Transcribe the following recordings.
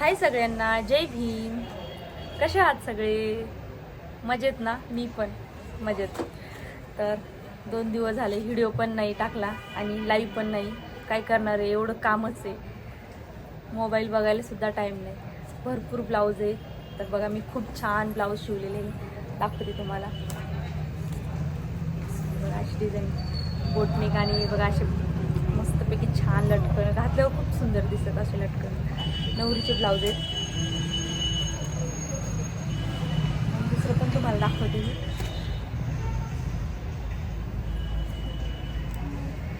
हाय सगळ्यांना जय भीम. कसे आहात सगळे? मजेत ना? मी पण मजेत. तर दोन दिवस झाले व्हिडिओ पण नाही टाकला आणि लाईव्ह पण नाही. काय करणार आहे? एवढं कामच आहे. मोबाईल बघायलासुद्धा टाईम नाही. भरपूर ब्लाऊज आहे. तर बघा मी खूप छान ब्लाऊज शिवलेले आहे. दाखवते तुम्हाला. बघा अशी डिझाईन बोटनेक आणि बघा असे मस्तपैकी छान लटकन घातल्यावर हो. सुंदर दिसत असे लटकन. नवरीचे ब्लाऊज आहेत. दुसरं पण तुम्हाला दाखवते मी.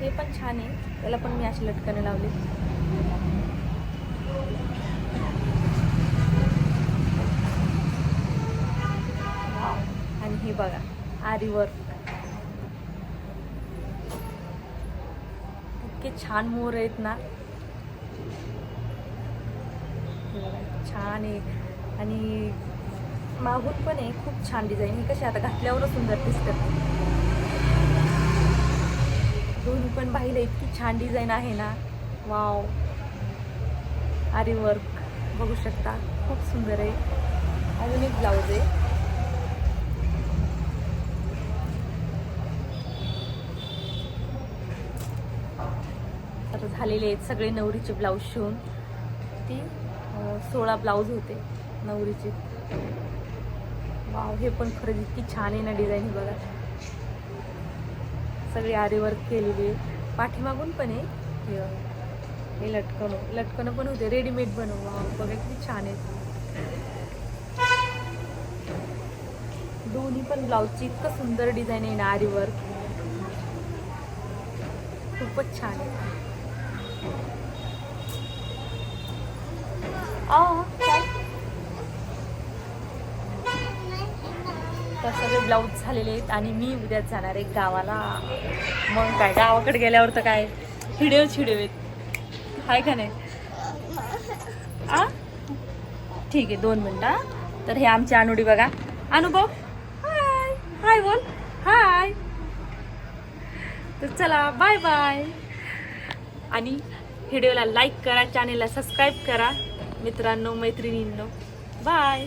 हे पण छान आहे. त्याला पण मी अशी लटकन लावली. आणि हे बघा आरी वर्क इतके छान मोर आहेत ना. छान आहे. आणि मागून पण आहे खूप छान डिझाईन ही कसे आता घातल्यावरच सुंदर दिसतात. दोन्ही पण पाहिलं इतकी छान डिझाईन आहे ना. वाव आरी वर्क बघू शकता. खूप सुंदर आहे. अजून एक ब्लाऊज आहे. आता झालेले आहेत सगळे नवरीचे ब्लाऊज शिवून. ती सोळा ब्लाऊज होते नवरीचे. वाव हे पण खरंच इतकी छान आहे ना डिझाईन बघा. सगळी आरीवर्क केलेली आहे. पाठीमागून पण आहे. हे लटकणं लटकणं पण होते. रेडीमेड बनव वाव बघा किती छान आहे. दोन्ही पण ब्लाऊजची इतकं सुंदर डिझाईन आहे ना आरीवर्क खूपच छान आहे. आ, काय? तर सगळे ब्लाऊज झालेले आहेत आणि मी उद्याच जाणार आहे गावाला. मग काय गावाकडे गेल्यावर तर काय? हिडिओ व्हिडिओ आहेत. हाय का नाही? आ? ठीक आहे दोन मिनटं तर हे आमची अनुडी बघा. अनुभव? हाय. हाय बोल. हाय. तर चला बाय बाय आणि व्हिडिओला लाईक करा चॅनेलला सबस्क्राईब करा. मित्रांनो मैत्रिणींनो. बाय